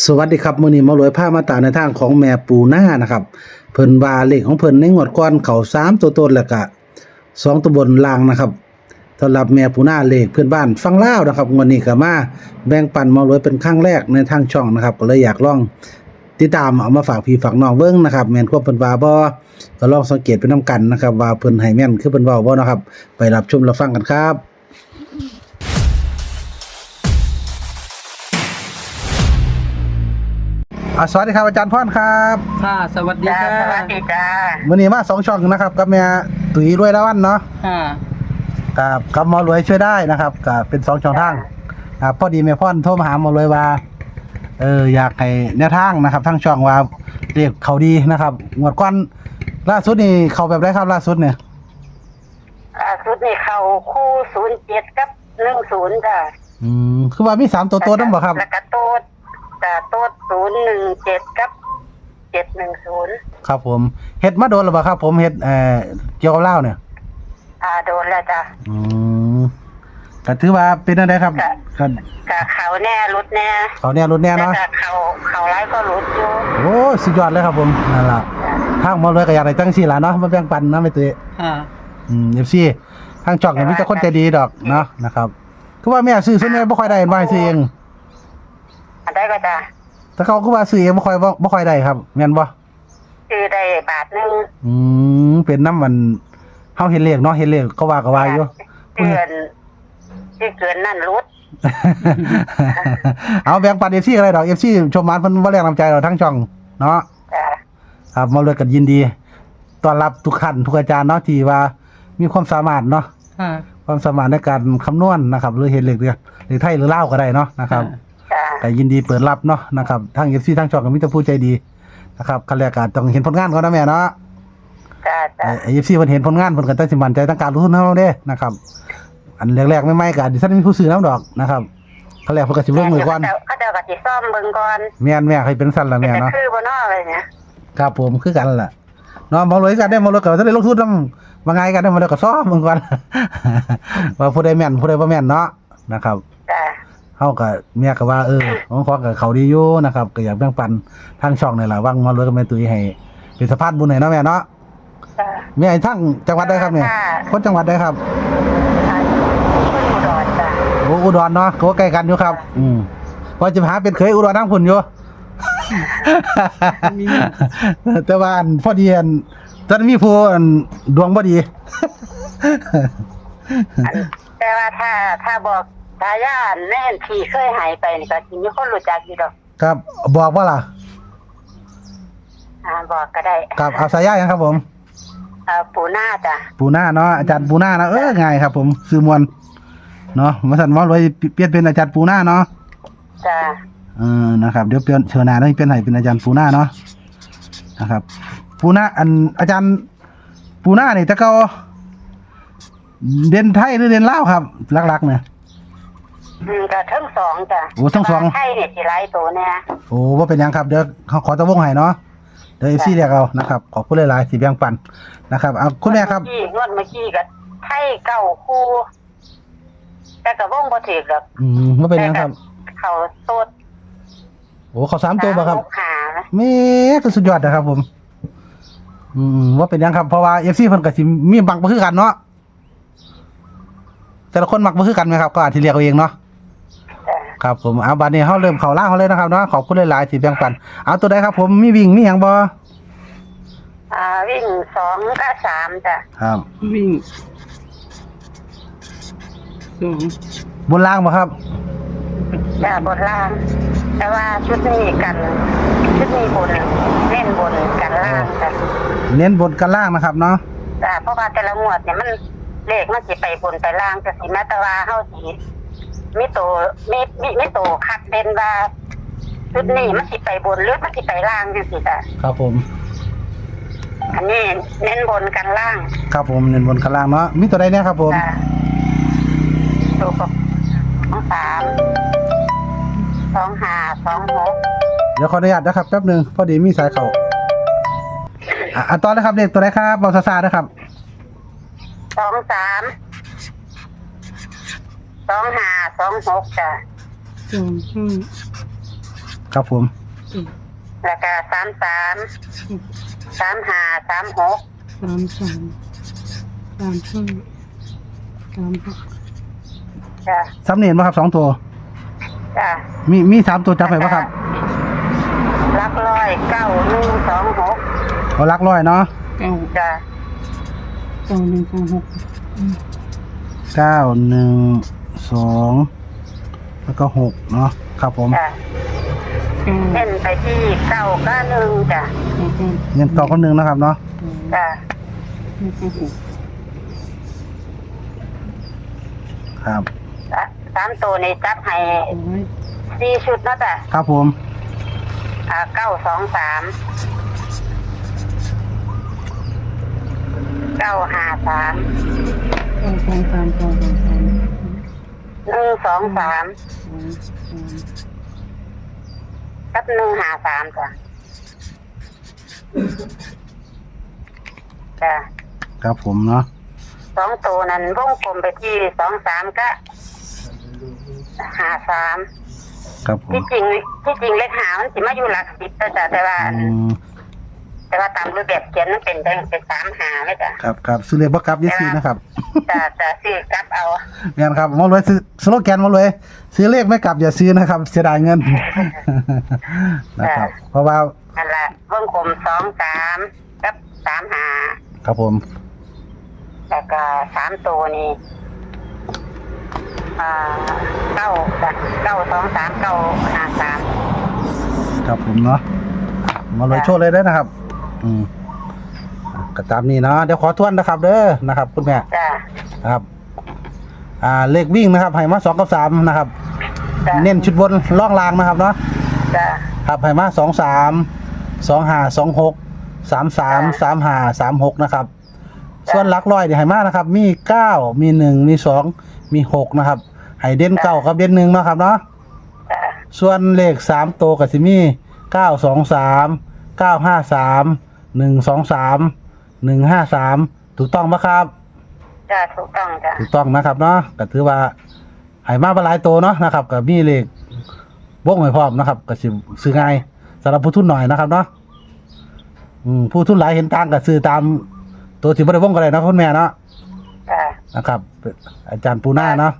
สวัสดีครับมื้อนี้มารวยผ้ามาตาในทางของแม่ปูหน้านะครับเพิ่นว่าเลขของเพิ่นในงวดก่อนเข้า3ตัวต้นแล้วก็2ตัวบนล่างนะครับสำหรับแม่ปูหน้าเลขเพื่อนบ้านฟังเล่านะครับวดนี้ก็มาแบ่งปันมารวยเป็นครั้งแรกในทางช่องนะครับ ก็เลยอยากลองติดตามเอามาฝากพี่ฝากน้องเบิ่งนะครับแม่นควบเพิ่นว่าบ่ก็ลองสังเกตไปนํกันนะครับ ว่าเพิ่นให้แม่นคือเพิ่นเว้าบ่นะครับ ไปรับชมรับฟังกันครับ อะสวัสดีครับอาจารย์พรครับค่ะสวัสดีจ้าค่ะสวัสดีจ้าวันนี้มาสองช่องนะครับกับแม่ตุ๋ยรวยละวันเนาะค่ะกับกับหมอรวยช่วยได้นะครับกับเป็นสองช่องทางครับพอดีแม่พ่อนโทรมาหาหมอรวยว่าเอออยากให้แนวทางนะครับทั้งช่องว่าเรียกเขาดีนะครับงวดก่อนล่าสุดนี่เขาแบบไรครับล่าสุดเนี่ยล่าสุดนี่เขาคู่ศูนย์เจ็ดกับหนึ่งศูนย์จ้าอืมคือว่ามีสามตัวตัวนั่นบ่ครับแล้วก็โต๊ด จ้าโต๊ดศูนย์หนึ่งเจ็ดกับเจ็ดหนึ่งศูนย์ครับผมเฮ็ดมาโดนหรือเปล่าครับ ผมเฮ็ดเอ่อเกี่ยวกับเหล้าเนี่ยอ่าโดนแล้วจ้าอืมก็ถือว่าเป็นอะไรครับก็กับเขาแน่รุดแน่เขาเนี่ยรุ่นแน่แล้วเนาะก็เขาเขาไล่ก็รุดอยู่โอ้สุดยอดเลยครับผมนั่นล่ะทางหมอรวยก็อยากได้จังซี่ล่ะเนาะมาแบ่งปันนะแม่ตุ้ยค่ะอืม FC ทางช่องก็มีแต่คนใจดีดอกเนาะนะครับคือว่าแม่ซื้อซุนแม่บ่ค่อยได้ว่าให้ซื้อเอง อันได้ก็จ้าแต่เขาคือว่าซื้อเองบ่ค่อยบ่บ่ค่อยได้ครับแม่นบ่ซื้อได้บาทหนึ่งอืมเป็นน้ำมันเฮาเห็นเลขเนาะเห็นเลขก็ว่าก็ว่าอยู่ เกินที่เกินนั่นรุด เอาแบ่งปัน FC อะไรดอก FC ชมมันเพิ่นบ่แรงน้ำใจเราทั้งช่องเนาะ จ้าครับหมอรวยก็ยินดีต้อนรับทุกท่านทุกอาจารย์เนาะที่ว่ามีความสามารถเนาะค่ะความสามารถในการคำนวณนะครับ หรือเห็นเหล็กเดือหรือไทยหรือเล่าวก็ได้เนาะนะครับจ้า แต่ยินดีเปิดรับเนาะนะครับทั้งเอฟซีทั้งช่องก็มีแต่ผู้ใจดีนะครับขั้นแรกก็ต้องเห็นผลงานก่อนนะแม่เนาะจ้าจ้าเอฟซีเพิ่นเห็นผลงานเพิ่นก็ตั้งสิมั่นใจตั้งการลงทุนเฮาเด้นะครับ อันแรกๆไม่ไม่ๆก็ดิฉันมีผู้ซื้อน้ำดอกนะครับขั้นแรกเพิ่นก็สิลงมือก่อนเขาเขาจะกับจิซ่อมเบิ่งก่อนแม่นแม่ให้เป็นสั้นละจะแม่เนาะคือบ่เนออะไรเนี่ยครับผมคือกันล่ะเนาะหมอรวยกันได้หมอรวยก็จะได้ลงทุนนำว่าไงกันได้หมอรวยก็ซ้อมมึงก่อนว่าผู้ใดแม่นผู้ใดบ่แม่นเนาะนะครับจ้า เฮาก็เมียก็ว่าเออของขอกับเขาดีอยู่นะครับก็อยากแบ่งปันทางช่องนี่ล่ะว่างมารวยกับแม่ตุ้ยให้เป็นสะพานบุญให้เนาะแม่เนาะจ้าแม่ทั้งจังหวัดใดครับเนี่ยค่ะคนจังหวัดใดครับคนอุดรจ้าโอ้อุดรเนาะก็ใกล้กันอยู่ครับ อืมว่าจะหาเป็นเคยอุดรทั้งพุ่นอยู่มีแต่ว่าอันพอดีอันตอนนนมีผู้อันดวงบ่ดีแต่ว่าถ้าถ้าบอก ทายาทแน่นที่เคยหายไปนี่ก็สิมีคนรู้จักอยู่ดอกครับบอกว่าล่ะ อ่าบอกก็ได้ครับเอาสายยายังครับ ผมอ่าปูหน้าจ้ะปูหน้าเนาะอาจารย์ปูหน้านะเออง่ายครับ ผมซื้อมวลเนาะมาสั่นว่ารวยเปลี่ยนเป็นอาจารย์ปูหน้าเนาะจ้าเออนะครับเดี๋ยวเปลี่ยนเชิญหนาให้เป็นไหนเป็นอาจารย์ปูหน้าเนาะนะครับ ปูหน้าอันอาจารย์ปูหน้านี่แต่ก็เด่นไทยหรือเด่นลาวครับหลักๆเนี่ย อืมก็ทั้งสองจ้ะโอ้ทั้งสอง แต่ว่าไทยเนี่ยสิหลายตัวเนี่ยโอ้ว่าเป็นหยังครับเดี๋ยวเขาขอตะวงให้เนาะเดี๋ยวเอฟซีเรียกเอานะครับขอบคุณหลายๆสีแบ่งปันนะครับเอาคุณแม่ครับ งวดเมื่อกี้งวดเมื่อกี้ก็ไทยเก้าคู่ แต่ก็วงบ่ถือหรอกอืมว่าเป็นหยังครับเขาโตดโอ้เขาสามตัวป่ะครับสามหกหานะแม่ก็สุดยอดนะครับ ผม อืมว่าเป็นหยังครับเพราะว่าเอฟซีเพิ่นก็สิมีบังบ่คือกันเนาะแต่ละคนมักบ่คือกันไหมครับก็อาจสิเรียกเอาเองเนาะจ้ะ ครับผมเอาบัดนี้เฮาเริ่มเข้าล่างเขาเลยนะครับเนาะขอบคุณหลายๆที่แบ่งปัน เอาตัวใดครับผมมีวิ่งมีหยังบ่อ่าวิ่งสองกับสามจ้ะครับ วิ่งสองบนล่างบ่ครับ จ้ะบนล่าง แต่ว่าชุดนี้กันชุดนี้บนเล่นบนกันล่างจ้ะเน้นบนกันล่างนะครับเนาะจ้ะเพราะว่าแต่ละงวดเนี่ยมันเลขมันสิไปบนไปล่างจะสิแม้แต่ว่าเฮาสิ มีโตมีมีมีโตคัดเด่นว่าชุดนี้มันสิไปบนหรือมันสิไปล่างจังซี่จ้ะครับผม อันนี้เน้นบนกันล่างครับผมเน้นบนกันล่างเนาะมีตัวใดเนี่ยครับผมจ้ะตัวกับสองสามสองห้าสองหกเดี๋ยวขออนุญาตนะครับแป๊บหนึงพอดีมีสายเข้าอะอะต่อเลยครับเลขตัวใดครับบอซาซานะครับสองสามส องห้าสองหกจ้ะสองห้าครับผม แล้วก็สามสามสามห้าสามหกสามสามสามห้าสามหกจ้ะสามเนียนป่ะครับสองตัว จ้ะมีมีสามตัวจับไปป่ะครับลักร้อยเก้าหนึ่งสองหกเอาลักร้อยเนาะเก้าจ้ะเก้าหนึ่งเก้าหกอืมเก้าหนึ่ง สองแล้วก็หกเนาะครับผมจ้ะเก้าเล่นไปที่เก้าก็หนึ่งจ้ะเก้าเก้าเงินต่อคนหนึ่งนะครับเนาะจ้ะเก้าหกครับ สะสามตัวนี้จับให้ร้อยสี่ชุดเนาะจ้ะครับผมอ่าเก้าสองสามเก้าห้าสามเก้าสองสามเก้าสองสาม หนึ่งสองสามสองสามกับหนึ่งห้าสามจ้ะจ้ะครับผมเนาะสองตัวนั้นวงกลมไปที่สองสามก็ห้าสามครับผมที่จริงที่จริงเลขหามันสิมาอยู่หลักสิบแต่จ้ะแต่ว่า อืม แต่ว่าตามรูปแบบเขียนมันเป็นได้เป็นสามหาไหมจ้ะครับครับซื้อเลขบักกับยี่สี่นะครับจะจะซื้อกลับเอาเงินครับหมาเลยซื้อสโลแกนหมาเลยซื้อเลขไม่กลับอย่าซื้อนะครับเสียดายเงิน นะครับ เพราะว่าอันละวงกลมสองสามกับสามหาครับผมแล้วก็สามตัวนี้อ่าเก้าจ้ะเก้าสองสามเก้าห้าสามครับผมเนาะหมาเลยโชว์เลยได้อนะครับ อืมก็ตามนี้เนาะเดี๋ยวขอทวนนะครับ เด้อนะครับ คุณแม่จ้ะนะครับ อ่าเลขวิ่งนะครับให้มาสองกับสามนะครับ จ้ะเน้นชุดบนล่องรางนะครับเนาะจ้ะครับให้มาสองสามสองห้าสองหกสามสามสามห้าสามหกนะครับส่วนหลักร้อยเดี๋ยวให้มานะครับ มีเก้ามีหนึ่งมีสองมีหกนะครับให้เด่นเก้ากับเด่นหนึ่งเนาะครับเนาะ จ้ะส่วนเลขสามตัวกับสิมีเก้าสองสามเก้าห้าสาม หนึ่งสองสามหนึ่งห้าสามถูกต้องปะครับ จ้ะถูกต้องจ้ะถูกต้องนะครับเนาะก็ถือว่าให้มาเป็นหลายตัวเนาะนะครับกับมีเลขวงไว้พร้อมนะครับก็สิซื้อง่ายสำหรับผู้ทุนหน่อยนะครับเนาะอืมผู้ทุนหลายเห็นต่างก็ซื้อตาม ตัวที่บ่ได้วงก็ได้เนาะคุณแม่เนาะจ้ะนะครับ อาจารย์ปูนาเนาะ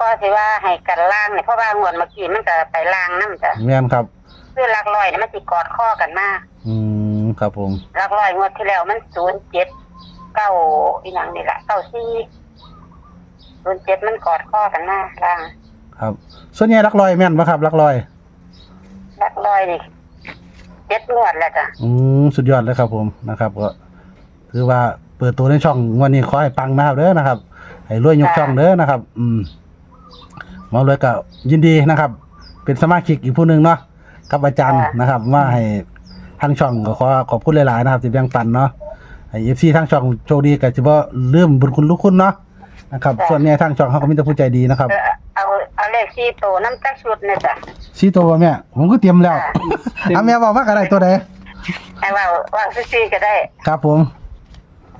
ก็สิว่าให้กันล่างเนี่ยเพราะว่างวดเมื่อกี้มันก็ไปล่างน้ำจ้ะแม่นครับ คือหลักร้อยเนี่ยมันสิกอดข้อกันมาอืม ครับผม หลักร้อยงวดที่แล้วมันศูนย์เจ็ดเก้าอีหยังนี่แหละเก้าสี่ศูนย์เจ็ดมันกอดข้อกันมาล่างครับ ส่วนใหญ่รักลอยแม่นปะครับรักลอย หลักร้อยนี่เจ็ดงวดแล้วจ้ะอืมสุดยอดเลยครับผมนะครับก็ถือว่าเปิดตัวในช่องงวันนี้ขอให้ปังนะครับเด้อนะครับให้รวยยกช่องเด้อนะครับ อืมหมอเลยก็ยินดีนะครับ เป็นสมาชิกอีกผู้หนึ่งเนาะกับอาจารย์นะครับว่าให้ ทางช่องก็ขอขอบคุณหลายๆนะครับที่แบ่งปันเนาะให้เอฟซีทางช่องโชคดีก็จะบ่ลืมบุญคุณลูกคุณเนาะนะครับ ส่วนใหญ่ทางช่องเขาก็มีแต่ผู้ใจดีนะครับ เออเอาเอาเลขสี่ตัวน้ำจักชุดเนี่ยจ้ะซีตัวบ่แม่ผมก็เตรียมแล้วเอาแม่บอกว่าอะไรตัวใดให้ว่าว่างซี่ๆก็ได้ ครับผม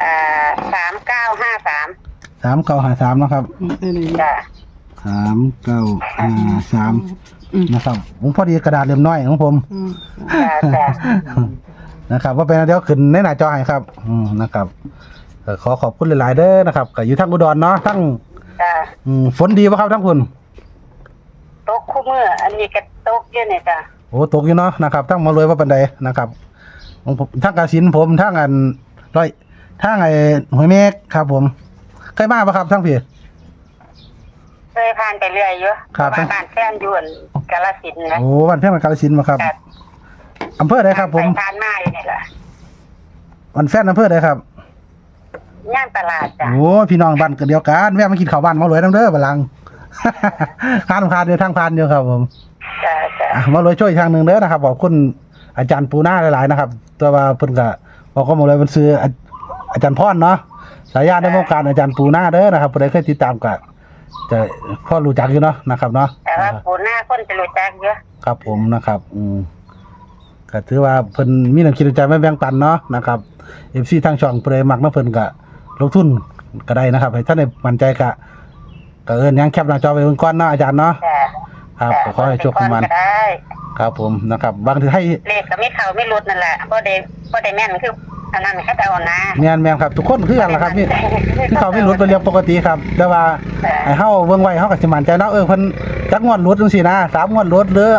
อ่าสามเก้าห้าสามสามเก้าหาสามนะครับได้เลยจ้ะสามเก้าห้าสามอืมนะครับผมพอดีกระดาษเล่มน้อยของผมอืม จ้ะจ้ะนะครับว่าเป็นอันเดียวขึ้นในหน้าจอให้ครับ อืมนะครับก็ขอขอบคุณหลาย ๆ เด้อนะครับก็อยู่ทั้งอุดรเนาะทั้งจ้ะอืมฝนดีป่ะครับทั้งคุณ ตกคู่มืออันนี้ก็ตกเยอะเนี่ยจ้ะโอ้ตกอยู่เนาะนะครับทั้งมารวยว่าปันใดนะครับของผมทั้งกาสินผมทั้งอันร้อยทั้งไอ้หวยเมฆครับ ผมเคยมาป่ะครับทั้งพี่ เคยผ่านไปเรื่อยอยู่ครับเพาะว่าบ้านแฟนอยู่อั่นกาลสินธุ์นะโอ้วันเพ่งกาลสินธุ์มาครับ จ้ะ อำเภอใดครับผมไปผ่านมาอยู่นี่แหละวันแฟนอำเภอใดครับย่านตลาดจ้ะโอ้พี่น้องบ้านก็เดียวกันแวะมากินข้าวบ้านหมารวยน้ำเด้อบัลลังก์พานพานเดียวทางพานเดียวครับผมจ้ะจ้ะอะหมารวยช่วยอีกทางหนึ่งเด้อนะครับขอบคุณอาจารย์ปูนาหลายๆนะครับ ตัวว่าเพิ่นก็บอกก็หมารวยมันซื้ออาอาจารย์พรเนาะสายญาติในวงการอาจารย์ปูนาเด้อนะครับผู้ใดเคยติดตามก็จะพ่อรู้จักอยู่เนาะนะครับเนาะแต่ว่าปูหน้าคนจะรู้จักเยอะครับผมนะครับ อืม ก็ถือว่าเพิ่นมีน้ำคิดน้ำใจไม่แบ่งปันเนาะนะครับ FC ทางช่องผู้ใดมักเนาะเพิ่นก็ลงทุนก็ได้นะครับให้ท่านได้มั่นใจก็ก็เอิ้นหยังแคปหน้าจอไว้เบิ่งก่อนเนาะอาจารย์เนาะจ้ะครับก็ขอให้โชคดีมัน ก็ได้ ครับผมนะครับบางทีให้เลขก็ไม่เข้าไม่หลุดนั่นแหละบ่ได้บ่ได้แม่นคืออันนั้นแค่แต่เอานะแม่นแม่นครับ ทุกคนคือกันล่ะครับนี่ที่เขาไม่รุดเป็นเรื่องปกติครับ แต่ว่าค่ะให้เฮาเบิ่งไว้เฮาก็สิมั่นใจเนาะเออเพิ่นจักงวดรุดจังซี่นะสามงวดรุดหรือ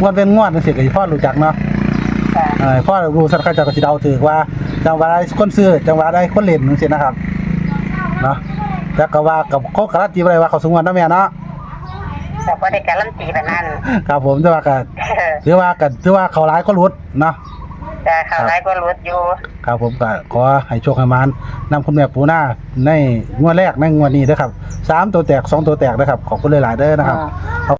งวดเป็นงวดจังซี่ก็สิพอรู้จักเนาะค่ะ เออพอรู้สักเขาเจะก็สิเดาถือว่าจังหวะใดคนซื้อจังหวะใดคนเล่นจังซี่นะครับเนาะแต่ก็ว่ากับเขาการันตีบ่ได้ว่าเขาสูงกว่าเนาะแม่เนาะแต่บ่ได้การันตีแบบนั้นครับผมแต่ว่าก็ถือว่าก็ถือว่าเขาหลายก็รุดเนาะแต่เขาไล่ก็หลุดอยู่ครับผมก็ขอให้โชคให้มานนำคุณแม่ปูหน้าในงวดแรกในงวดนี้นะครับสามตัวแตกสองตัวแตกนะครับขอบคุณหลายๆเด้อนะครับอ่า